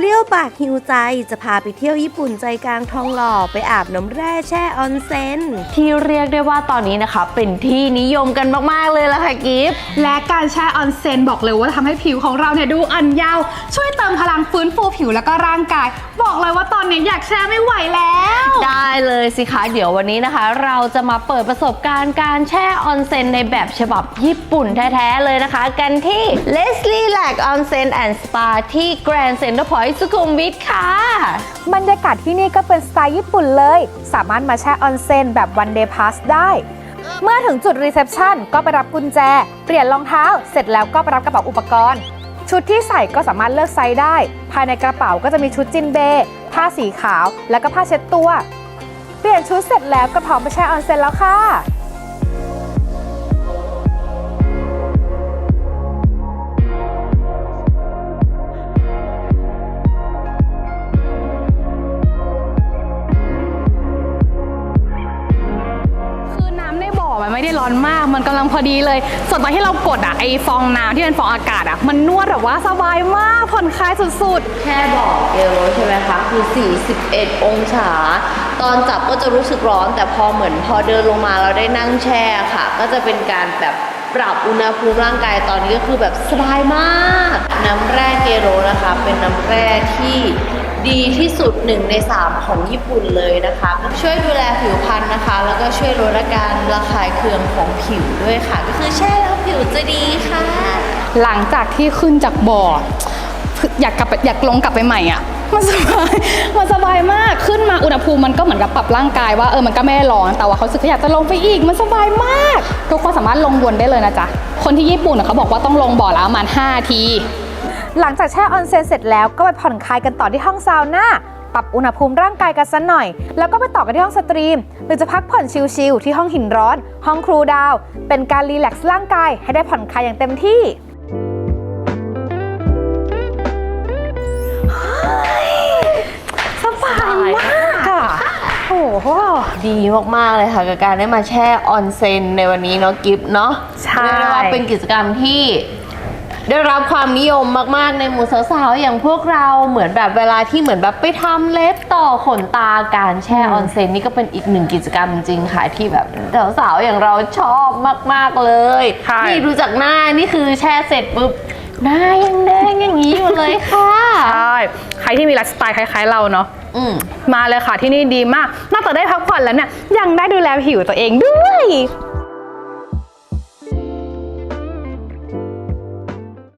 เปรี้ยวปากหิวใจจะพาไปเที่ยวญี่ปุ่นใจกลางทองหล่อไปอาบน้ำแร่แช่ออนเซ็นที่เรียกได้ว่าตอนนี้นะคะเป็นที่นิยมกันมาก ๆ เลยละค่ะกิฟต์และการแช่ออนเซ็นบอกเลยว่าทำให้ผิวของเราเนี่ยดูอ่อนเยาว์ช่วยเติมพลังฟื้นฟูผิวแล้วก็ร่างกาย บอกเลยว่าตอนนี้อยากแช่ไม่ไหวแล้ว ได้เลยสิคะเดี๋ยววันนี้นะคะ เราจะมาเปิดประสบการณ์การแช่ออนเซ็นในแบบฉบับญี่ปุ่นแท้ ๆ เลยนะคะ กันที่ Leslie l a c Onsen and Spa ที่ Grand Center Point สุขุมวิทค่ะ บรรยากาศที่นี่ก็เป็นสไตล์ญี่ปุ่นเลย สามารถมาแช่ออนเซ็นแบบวันเดย์พาสได้ เมื่อถึงจุดรีเซพชันก็ไปรับกุญแจ เปลี่ยนรองเท้า เสร็จแล้วก็ไปรับกระเป๋าอุปกรณ์ ชุดที่ใส่ก็สามารถเลือกไซส์ได้ ภายในกระเป๋าก็จะมีชุดจินเบ ผ้าสีขาว แล้วก็ผ้าเช็ดตัว เปลี่ยนชุดเสร็จแล้วก็พร้อมไปแช่ออนเซ็นแล้วค่ะ มันไม่ได้ร้อนมาก มันกำลังพอดีเลย ส่วนตอนที่เรากดอะไอฟองน้ำที่เป็นฟองอากาศอะมันนวดแบบว่าสบายมากผ่อนคลายสุดๆ แค่บอกเอลใช่ไหมคะ คือ 41 องศา ตอนจับก็จะรู้สึกร้อน แต่พอเหมือนพอเดินลงมาเราได้นั่งแช่ค่ะ ก็จะเป็นการแบบปรับอุณหภูมิร่างกายตอนนี้ก็คือแบบสบายมาก น้ำแร่เกโรนะคะ เป็นน้ำแร่ที่ ดีที่สุดหนึ่งใน 3 ของญี่ปุ่นเลยนะคะ ช่วยดูแลผิวพรรณนะคะ แล้วก็ช่วยลดอาการระคายเคืองของผิวด้วยค่ะ ก็คือแช่แล้วผิวจะดีค่ะ หลังจากที่ขึ้นจากบ่ออยากกลับอยากลงกลับไปใหม่อะมันสบายมันสบายมากขึ้นมาอุณหภูมิมันก็เหมือนกับปรับร่างกายว่าเออมันก็ไม่ร้อนแต่ว่าเขาสึกอยากจะลงไปอีกมันสบายมาก ทุกคนสามารถลงวนได้เลยนะจ๊ะคนที่ญี่ปุ่นน่ะเขาบอกว่าต้องลงบ่อและประมาณ5ที หลังจากแช่ออนเซ็นเสร็จแล้วก็ไปผ่อนคลายกันต่อที่ห้องซาวน่าปรับอุณหภูมิร่างกายกันสักหน่อย แล้วก็ไปต่อกันที่ห้องสตรีม หรือจะพักผ่อนชิลๆที่ห้องหินร้อน ห้องครูดาว เป็นการรีแลกซ์ร่างกายให้ได้ผ่อนคลายอย่างเต็มที่สบายมากค่ะโอ้โหดีมาก ๆ เลยค่ะ กับการได้มาแช่ออนเซ็นในวันนี้เนาะกิฟเนาะใช่เรียกได้ว่าเป็นกิจกรรมที่ ได้รับความนิยมมากๆในหมู่สาวๆอย่างพวกเราเหมือนแบบเวลาที่เหมือนแบบไปทำเล็บต่อขนตาการแช่ออนเซ็นนี่ก็เป็นอีกหนึ่งกิจกรรมจริงๆค่ะที่แบบสาวๆอย่างเราชอบมากๆเลยใช่ นี่ดูจากหน้านี่คือแช่เสร็จปุ๊บหน้ายังแดงอย่างนี้อยู่เลยค่ะ ใช่ใครที่มีไลฟ์สไตล์คล้ายๆเราเนาะอืม มาเลยค่ะที่นี่ดีมากนอกจากได้พักผ่อนแล้วเนี่ยยังได้ดูแลผิวตัวเองด้วย